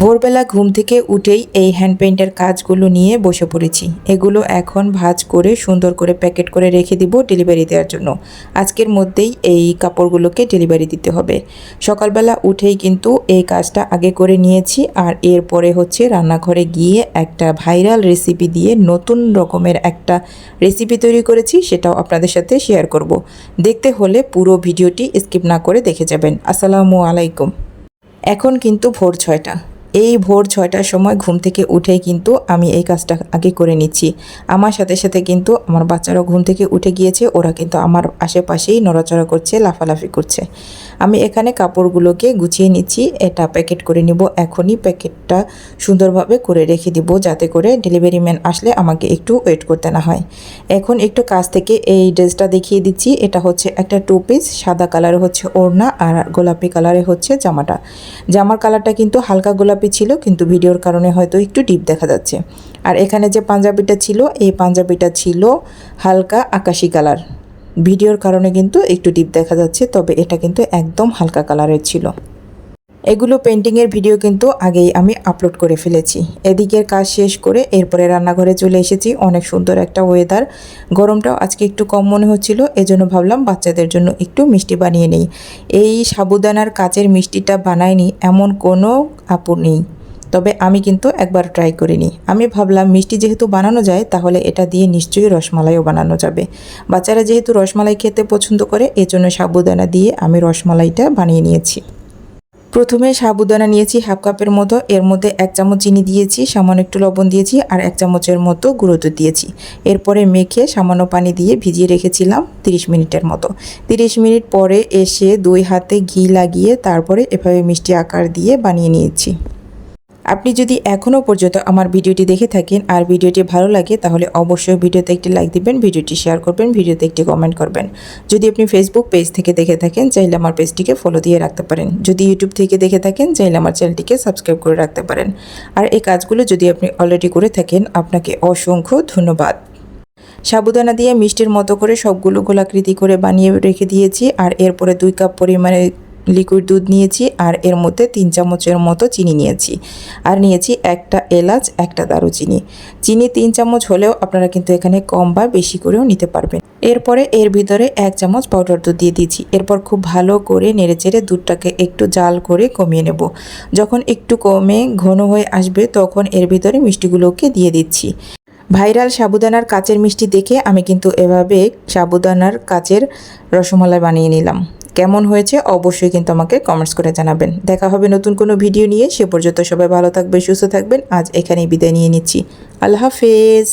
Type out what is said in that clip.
ভোরবেলা ঘুম থেকে উঠেই এই হ্যান্ড পেইন্টের কাজগুলো নিয়ে বসে পড়েছি। এগুলো এখন ভাজ করে, সুন্দর করে প্যাকেট করে রেখে দিব ডেলিভারি দেওয়ার জন্য। আজকের মধ্যেই এই কাপড়গুলোকে ডেলিভারি দিতে হবে। সকালবেলা উঠেই কিন্তু এই কাজটা আগে করে নিয়েছি আর এরপরে হচ্ছে রান্নাঘরে গিয়ে একটা ভাইরাল রেসিপি দিয়ে নতুন রকমের একটা রেসিপি তৈরি করেছি, সেটাও আপনাদের সাথে শেয়ার করব। দেখতে হলে পুরো ভিডিওটি স্কিপ না করে দেখে যাবেন। আসসালামু আলাইকুম। এখন কিন্তু ভোর ছয়টা। এই ভোর ছয়টার সময় ঘুম থেকে উঠেই কিন্তু আমি এই কাজটা আগে করে নিচ্ছি। আমার সাথে সাথে কিন্তু আমার বাচ্চারাও ঘুম থেকে উঠে গিয়েছে, ওরা কিন্তু আমার আশেপাশেই নড়াচড়া করছে, লাফালাফি করছে। আমি এখানে কাপড়গুলোকে গুছিয়ে নিচ্ছি, এটা প্যাকেট করে নিব, এখনই প্যাকেটটা সুন্দরভাবে করে রেখে দিব, যাতে করে ডেলিভারি ম্যান আসলে আমাকে একটু ওয়েট করতে না হয়। এখন একটু কাছ থেকে এই ড্রেসটা দেখিয়ে দিচ্ছি, এটা হচ্ছে একটা টু পিস সাদা কালারে হচ্ছে ওড়না আর গোলাপি কালারে হচ্ছে জামাটা। জামার কালারটা কিন্তু হালকা গোলাপি ছিল, কিন্তু ভিডিওর কারণে হয়তো একটু ডিপ দেখা যাচ্ছে। আর এখানে যে পাঞ্জাবিটা ছিল, এই পাঞ্জাবিটা ছিল হালকা আকাশি কালার। ভিডিওর কারণে কিন্তু একটু ডিপ দেখা যাচ্ছে, তবে এটা কিন্তু একদম হালকা কালারের ছিল। এগুলো পেন্টিংয়ের ভিডিও কিন্তু আগেই আমি আপলোড করে ফেলেছি। এদিকের কাজ শেষ করে এরপরে রান্নাঘরে চলে এসেছি। অনেক সুন্দর একটা ওয়েদার গরমটাও আজকে একটু কম মনে হচ্ছিল, এজন্য ভাবলাম বাচ্চাদের জন্য একটু মিষ্টি বানিয়ে নিই। এই সাবুদানার কাচের মিষ্টিটা বানায়নি এমন কোনো আপু নেই। তবে আমি কিন্তু একবার ট্রাই করিনি আমি ভাবলাম, মিষ্টি যেহেতু বানানো যায়, তাহলে এটা দিয়ে নিশ্চয়ই রসমালাইও বানানো যাবে। বাচ্চারা যেহেতু রসমালাই খেতে পছন্দ করে, এজন্য সাবুদানা দিয়ে আমি রসমালাইটা বানিয়ে নিয়েছি। প্রথমে সাবুদানা নিয়েছি হাফ কাপের মতো, এর মধ্যে এক চামচ চিনি দিয়েছি, সামান্য একটু লবণ দিয়েছি আর এক চামচের মতো গুঁড়ো দুধ দিয়েছি। এরপরে মেখে সামান্য পানি দিয়ে ভিজিয়ে রেখেছিলাম 30 মিনিটের মতো। 30 মিনিট পরে এসে দুই হাতে ঘি লাগিয়ে তারপরে এভাবে মিষ্টি আকার দিয়ে বানিয়ে নিয়েছি। আপনি যদি এখনও পর্যন্ত আমার ভিডিওটি দেখে থাকেন আর ভিডিওটি ভালো লাগে, তাহলে অবশ্যই ভিডিওতে একটি লাইক দিবেন, ভিডিওটি শেয়ার করবেন, ভিডিওতে একটি কমেন্ট করবেন। যদি আপনি ফেসবুক পেজ থেকে দেখে থাকেন, চাইলে আমার পেজটিকে ফলো দিয়ে রাখতে পারেন। যদি ইউটিউব থেকে দেখে থাকেন, চাইলে আমার চ্যানেলটিকে সাবস্ক্রাইব করে রাখতে পারেন। আর এই কাজগুলো যদি আপনি অলরেডি করে থাকেন, আপনাকে অসংখ্য ধন্যবাদ। সাবুদানা দিয়ে মিষ্টির মতো করে সবগুলো গোলাকৃতি করে বানিয়ে রেখে দিয়েছি, আর এরপরে দুই কাপ পরিমাণে লিকুইড দুধ নিয়েছি আর এর মধ্যে তিন চামচের মতো চিনি নিয়েছি। আর নিয়েছি একটা এলাচ, একটা দারুচিনি। চিনি তিন চামচ হলেও আপনারা কিন্তু এখানে কম বা বেশি করেও নিতে পারবেন। এরপরে এর ভিতরে এক চামচ পাউডার দুধ দিয়ে দিয়েছি। এরপর খুব ভালো করে নেড়েচেড়ে দুধটাকে একটু জাল করে কমিয়ে নেব। যখন একটু কমে ঘন হয়ে আসবে তখন এর ভিতরে মিষ্টিগুলোকে দিয়ে দিচ্ছি। ভাইরাল সাবুদানার কাচের মিষ্টি দেখে আমি কিন্তু এভাবে সাবুদানার কাচের রসমালাই বানিয়ে নিলাম। কেমন হয়েছে অবশ্যই কিন্তু আমাকে কমেন্টস করে জানাবেন। দেখা হবে নতুন কোনো ভিডিও নিয়ে। সে পর্যন্ত সবাই ভালো থাকবেন, সুস্থ থাকবেন। আজ এখানেই বিদায় নিয়ে নিচ্ছি। আল্লাহ হাফেজ।